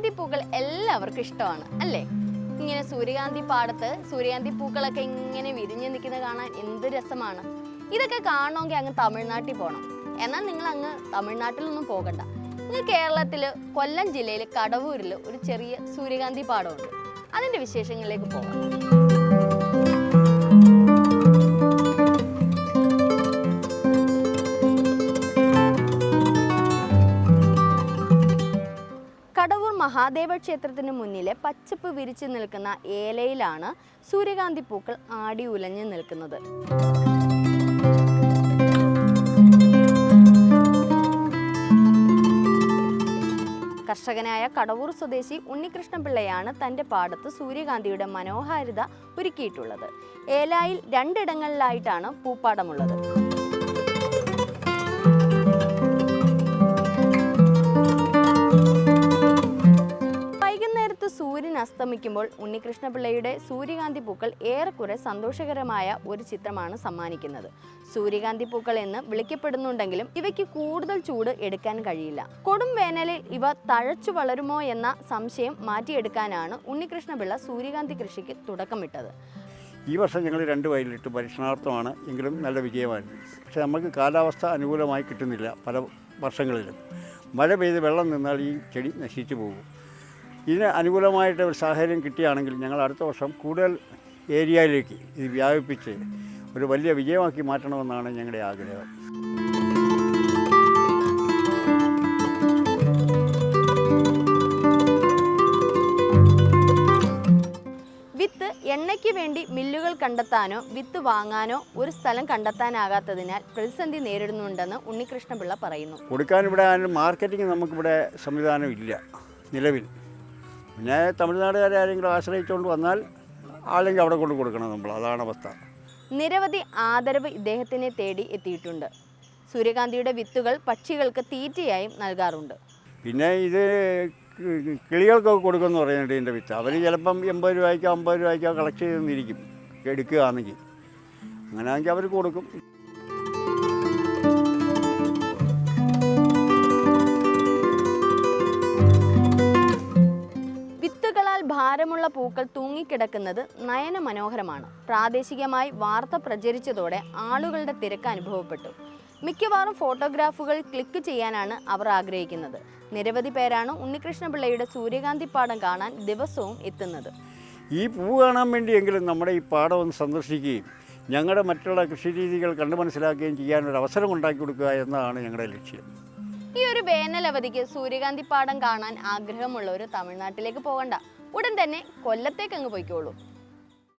സൂര്യകാന്തി പൂക്കൾ എല്ലാവർക്കും ഇഷ്ടമാണ് അല്ലേ? ഇങ്ങനെ സൂര്യകാന്തി പാടത്ത് സൂര്യകാന്തി പൂക്കളൊക്കെ ഇങ്ങനെ വിരിഞ്ഞു നിൽക്കുന്നത് കാണാൻ എന്ത് രസമാണ്. ഇതൊക്കെ കാണണമെങ്കിൽ അങ്ങ് തമിഴ്നാട്ടിൽ പോകണം എന്നാൽ നിങ്ങൾ അങ്ങ് തമിഴ്നാട്ടിലൊന്നും പോകണ്ട. ഇങ്ങ് കേരളത്തിൽ കൊല്ലം ജില്ലയിൽ കടവൂരിൽ ഒരു ചെറിയ സൂര്യകാന്തി പാടമുണ്ട്. അതിന്റെ വിശേഷങ്ങളിലേക്ക് പോകാം. മഹാദേവ ക്ഷേത്രത്തിന് മുന്നിലെ പച്ചപ്പ് വിരിച്ചു നിൽക്കുന്ന ഏലയിലാണ് സൂര്യകാന്തി പൂക്കൾ ആടി ഉലഞ്ഞു നിൽക്കുന്നത്. കർഷകനായ കടവൂർ സ്വദേശി ഉണ്ണികൃഷ്ണപിള്ളയാണ് തന്റെ പാടത്ത് സൂര്യകാന്തിയുടെ മനോഹാരിത ഒരുക്കിയിട്ടുള്ളത്. ഏലായിൽ രണ്ടിടങ്ങളിലായിട്ടാണ് പൂപ്പാടമുള്ളത്. അസ്തമിക്കുമ്പോൾ ഉണ്ണികൃഷ്ണപിള്ളയുടെ സൂര്യകാന്തി പൂക്കൾ ഏറെക്കുറെ സന്തോഷകരമായ ഒരു ചിത്രമാണ് സമ്മാനിക്കുന്നത്. സൂര്യകാന്തി പൂക്കൾ എന്ന് വിളിക്കപ്പെടുന്നുണ്ടെങ്കിലും ഇവയ്ക്ക് കൂടുതൽ ചൂട് എടുക്കാൻ കഴിയില്ല. കൊടും വേനലിൽ ഇവ തഴച്ചു വളരുമോ എന്ന സംശയം മാറ്റിയെടുക്കാനാണ് ഉണ്ണികൃഷ്ണപിള്ള സൂര്യകാന്തി കൃഷിക്ക് തുടക്കമിട്ടത്. ഈ വർഷം ഞങ്ങൾ രണ്ട് വയലിട്ട് പരീക്ഷണാർത്ഥമാണ് എങ്കിലും നല്ല വിജയമായിരുന്നു പക്ഷേ നമുക്ക് കാലാവസ്ഥ അനുകൂലമായി കിട്ടുന്നില്ല പല വർഷങ്ങളിലും. മഴ പെയ്ത് വെള്ളം നിന്നാൽ ഈ ചെടി നശിച്ചു പോകും. ഇതിന് അനുകൂലമായിട്ട് ഒരു സാഹചര്യം കിട്ടിയാണെങ്കിൽ ഞങ്ങൾ അടുത്ത വർഷം കൂടുതൽ ഏരിയയിലേക്ക് ഇത് വ്യാപിപ്പിച്ച് ഒരു വലിയ വിജയമാക്കി മാറ്റണമെന്നാണ് ഞങ്ങളുടെ ആഗ്രഹം. വിത്ത് എണ്ണയ്ക്ക് വേണ്ടി മില്ലുകൾ കണ്ടെത്താനോ വിത്ത് വാങ്ങാനോ ഒരു സ്ഥലം കണ്ടെത്താനാകാത്തതിനാൽ പ്രതിസന്ധി നേരിടുന്നുണ്ടെന്ന് ഉണ്ണികൃഷ്ണപിള്ള പറയുന്നു. കൊടുക്കാൻ ഇവിടെ മാർക്കറ്റിംഗ് നമുക്കിവിടെ സംവിധാനം ഇല്ല നിലവിൽ. പിന്നെ തമിഴ്നാടുകാരെ ആരെങ്കിലും ആശ്രയിച്ചുകൊണ്ട് വന്നാൽ അല്ലെങ്കിൽ അവിടെ കൊണ്ട് കൊടുക്കണം നമ്മൾ. അതാണ് അവസ്ഥ. നിരവധി ആദരവ് ഇദ്ദേഹത്തിനെ തേടി എത്തിയിട്ടുണ്ട്. സൂര്യകാന്തിയുടെ വിത്തുകൾ പക്ഷികൾക്ക് തീറ്റയായും നൽകാറുണ്ട്. പിന്നെ ഇത് കിളികൾക്കൊക്കെ കൊടുക്കുമെന്ന് പറയുന്നുണ്ട് ഇതിന്റെ വിത്ത്. അവർ ചിലപ്പം എൺപത് രൂപയ്ക്കോ അമ്പത് രൂപയ്ക്കോ കളക്ട് ചെയ്തെന്നിരിക്കും എടുക്കുകയാണെങ്കിൽ. അങ്ങനെയാണെങ്കിൽ അവർ കൊടുക്കും. വിത്തുകളാൽ പൂക്കൾ തൂങ്ങിക്കിടക്കുന്നത് നയന മനോഹരമാണ് പ്രാദേശികമായി വാർത്ത പ്രചരിച്ചതോടെ ആളുകളുടെ തിരക്ക് അനുഭവപ്പെട്ടു. മിക്കവാറും ഫോട്ടോഗ്രാഫുകൾ ക്ലിക്ക് ചെയ്യാനാണ് അവർ ആഗ്രഹിക്കുന്നത്. നിരവധി പേരാണ് ഉണ്ണികൃഷ്ണപിള്ളയുടെ സൂര്യകാന്തി പാടം കാണാൻ ദിവസവും എത്തുന്നത്. ഈ പൂ കാണാൻ വേണ്ടിയെങ്കിലും നമ്മുടെ ഈ പാടം ഒന്ന് സന്ദർശിക്കുകയും ഞങ്ങളുടെ മറ്റുള്ള കൃഷി രീതികൾ കണ്ടു മനസ്സിലാക്കുകയും ചെയ്യാനൊരു അവസരം ഉണ്ടാക്കി കൊടുക്കുക എന്നതാണ് ഞങ്ങളുടെ ലക്ഷ്യം. ഈ ഒരു വേനലവധിക്ക് സൂര്യകാന്തി പാടം കാണാൻ ആഗ്രഹമുള്ളവർ തമിഴ്നാട്ടിലേക്ക് പോകണ്ട. ഉടൻ തന്നെ കൊല്ലത്തേക്ക് അങ്ങ് പോയിക്കോളൂ.